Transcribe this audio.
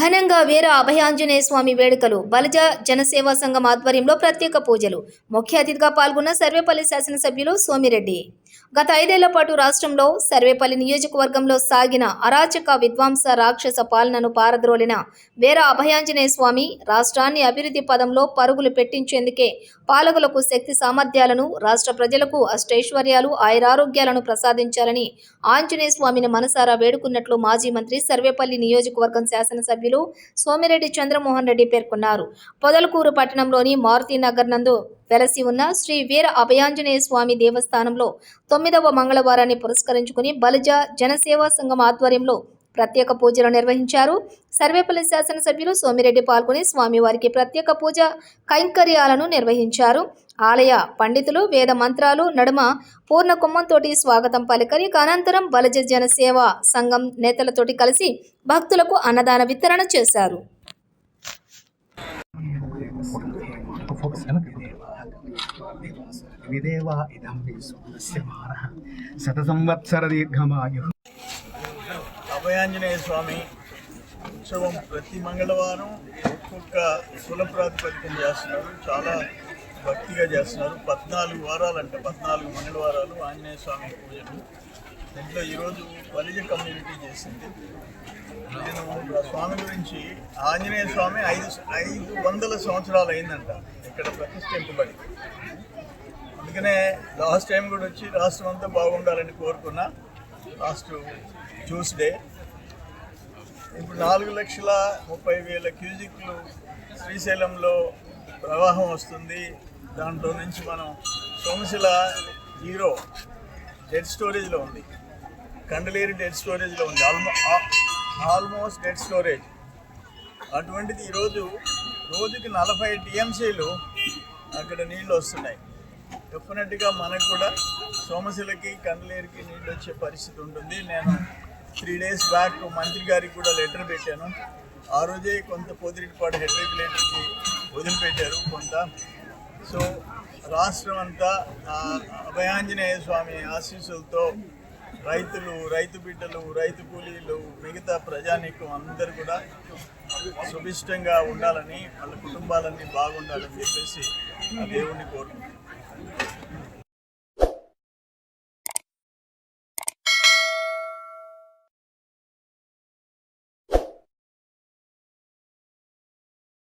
ఘనంగా వీర అభయాంజనేయ స్వామి వేడుకలు బలజ జనసేవా సంఘం ఆధ్వర్యంలో ప్రత్యేక పూజలు. ముఖ్య అతిథిగా పాల్గొన్న సర్వేపల్లి శాసనసభ్యులు సోమిరెడ్డి. గత ఐదేళ్ళ పాటు రాష్ట్రంలో సర్వేపల్లి నియోజకవర్గంలో సాగిన అరాచక విద్వాంస రాక్షస పాలనను పారద్రోలిన వీర అభయాంజనేయ స్వామి రాష్ట్రాన్ని అభివృద్ధి పదంలో పరుగులు పెట్టించేందుకే పాలకులకు శక్తి సామర్థ్యాలను రాష్ట్ర ప్రజలకు అష్టైశ్వర్యాలు ఆయురారోగ్యాలను ప్రసాదించాలని ఆంజనేయ స్వామిని మనసారా వేడుకున్నట్లు మాజీ మంత్రి సర్వేపల్లి నియోజకవర్గం శాసనసభ్యులు సోమిరెడ్డి చంద్రమోహన్ రెడ్డి పేర్కొన్నారు. పొదలకూరు పట్టణంలోని మారుతీనగర్ నందు వెలసి ఉన్న శ్రీ వీర అభయాంజనేయ స్వామి దేవస్థానంలో తొమ్మిదవ మంగళవారాన్ని పురస్కరించుకుని బలిజ జనసేవా సంఘం ఆధ్వర్యంలో ప్రత్యేక పూజలు నిర్వహించారు. సర్వేపల్లి శాసనసభ్యులు సోమిరెడ్డి పాల్గొని స్వామివారికి ప్రత్యేక పూజ కైంకర్యాలను నిర్వహించారు. ఆలయ పండితులు వేద మంత్రాలు నడుమ పూర్ణ కుమ్మంతోటి స్వాగతం పలికరి అనంతరం బలజ జనసేవ సంఘం నేతలతోటి కలిసి భక్తులకు అన్నదాన వితరణ చేశారు. విదేవా ఇదం విశ్వస్య శత సంవత్సర దీర్ఘమాయు అభయాంజనేయ స్వామి ఉత్సవం ప్రతి మంగళవారం ఒక్కొక్క కుల ప్రాతిపదికన చేస్తున్నారు. చాలా భక్తిగా చేస్తున్నారు. పద్నాలుగు వారాలంటే పద్నాలుగు మంగళవారాలు ఆంజనేయ స్వామి పూజలు. దీంట్లో ఈరోజు బలిజ కమ్యూనిటీ చేసింది. నేను స్వామి గురించి ఆంజనేయ స్వామి ఐదు ఐదు వందల సంవత్సరాలు అయిందంట ఇక్కడ ప్రతిష్ఠింపబడి. అందుకనే లాస్ట్ టైం కూడా వచ్చి రాష్ట్రం అంతా బాగుండాలని కోరుకున్నా లాస్ట్ ట్యూస్డే. ఇప్పుడు నాలుగు లక్షల ముప్పై వేల క్యూజిక్లు శ్రీశైలంలో ప్రవాహం వస్తుంది. దాంట్లో నుంచి మనం సోమశిల జీరో డెడ్ స్టోరేజ్లో ఉంది. కండలేరు డెడ్ స్టోరేజ్లో ఉంది. ఆల్మో ఆల్మోస్ట్ డెడ్ స్టోరేజ్. అటువంటిది ఈరోజు రోజుకి నలభై టీఎంసీలు అక్కడ నీళ్ళు వస్తున్నాయి. డెఫినెట్గా మనకు కూడా సోమశిలకి కండలేరుకి నీళ్ళు వచ్చే పరిస్థితి ఉంటుంది. నేను త్రీ డేస్ బ్యాక్ మంత్రి గారికి కూడా లెటర్ పెట్టాను. ఆ రోజే కొంత పొదిరిపాడు హెడ్ రెగ్యులేటర్కి వదిలిపెట్టారు కొంత. సో రాష్ట్రం అంతా అభయాంజనేయ స్వామి ఆశీస్సులతో రైతులు రైతు బిడ్డలు రైతు కూలీలు మిగతా ప్రజానీకం అందరూ కూడా సుభిష్టంగా ఉండాలని వాళ్ళ కుటుంబాలన్నీ బాగుండాలని చెప్పేసి ఆ దేవుణ్ణి కోరుకుంటున్నాను